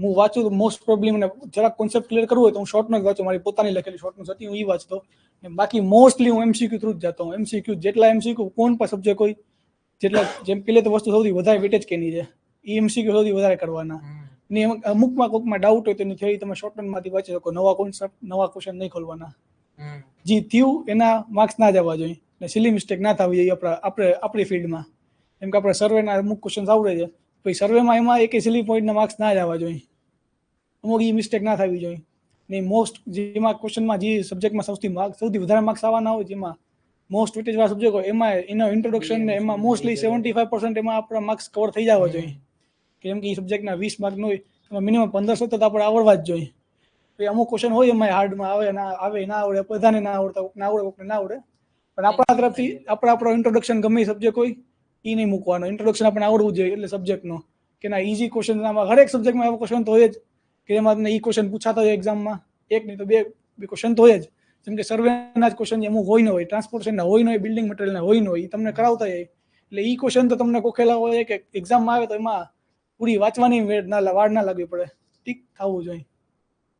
હું વાંચું તો મોસ્ટ પ્રોબ્લેમ મને જરાક કોન્સેપ્ટ ક્લિયર કરવું હોય તો હું શોર્ટ નોટ વાંચું. મારી પોતાની લખેલી શોર્ટ નોટ હતી હું એ વાંચતો. ને બાકી મોસ્ટલી હું એમસીક્યુ થ્રુ જ જતો હું એમસીક્યુ જેટલા એમસીક્યુ કોણ પણ સબ્જેક્ટ હોય જેટલા જેમ પેલે તો વસ્તુ સૌથી વધારે વેટેજ કેની છે. એ એમસીક્યુ સૌથી વધારે કરવાના. ને એમાં અમુકમાં કોકમાં ડાઉટ હોય તો એની થિયરી તમે શોર્ટ નોટમાંથી વાંચી શકો. નવા કોન્સેપ્ટ નવા ક્વેશ્ચન નહીં ખોલવાના. જે થયું એના માર્ક્સ ના જવા જોઈએ. ને સિલી મિસ્ટેક ના થવી જોઈએ આપણા આપણે આપણી ફિલ્ડમાં કેમ કે આપણે સર્વેના અમુક ક્વેશ્ચન આવડે છે. પછી સર્વેમાં એમાં એક સિલી પોઈન્ટના માર્ક્સ ના જવા જોઈએ. અમુક એ મિસ્ટેક ના થવી જોઈએ. ને મોસ્ટ જેમાં ક્વેશ્ચનમાં જે સબ્જેક્ટમાં સૌથી માર્ક સૌથી વધારે માર્ક્સ આવવાના હોય જેમાં મોસ્ટ વેટેજ વાળા સબ્જેક્ટ હોય, એમાં એનો ઇન્ટ્રોડક્શન ને એમાં મોસ્ટલી સેવન્ટી ફાઈવ પર્સન્ટ એમાં આપણા માર્ક્સ કવર થઈ જવા જોઈએ. કેમ કે એ સબ્જેક્ટના વીસ માર્ક હોય, એમાં મિનિમમ પંદર સતત આપણે આવડવા જ જોઈએ. પછી અમુક ક્વેશ્ચન હોય એમાં હાર્ડમાં આવે, ના આવે, ના આવડે, બધાને ના આવડતા ના આવડે, કોકને ના આવડે. પણ આપણા તરફથી, આપણે આપણો ઇન્ટ્રોડક્શન ગમે સબ્જેક્ટ હોય એ નહીં મૂકવાનો. ઇન્ટ્રોડક્શન આપણે આવડવું જોઈએ એટલે સબ્જેક્ટનો કે ના ઇઝી ક્વેશ્ચન હરેક સબ્જેક્ટમાં એવો ક્વેશ્ચન તો હોય જ. કે એમાં તમને ઈ ક્વેશ્ચન પૂછાતા હોય એક્ઝામમાં એક નહીં તો બે બે ક્વેશ્ચન તો હોય જ. જેમ કે સર્વેના જ ક્વેશ્ચન અમુક હોય ન હોય ટ્રાન્સપોર્ટેશનના હોય ન હોય બિલ્ડિંગ મટીરિયલના હોય ન હોય તમને કરાવતા હોય. એટલે એ ક્વેશ્ચન તો તમને કોખેલા હોય કે એક્ઝામમાં આવે તો એમાં પૂરી વાંચવાની વેડ ના, વાળ ના લાગવી પડે. ઠીક, થવું જોઈએ.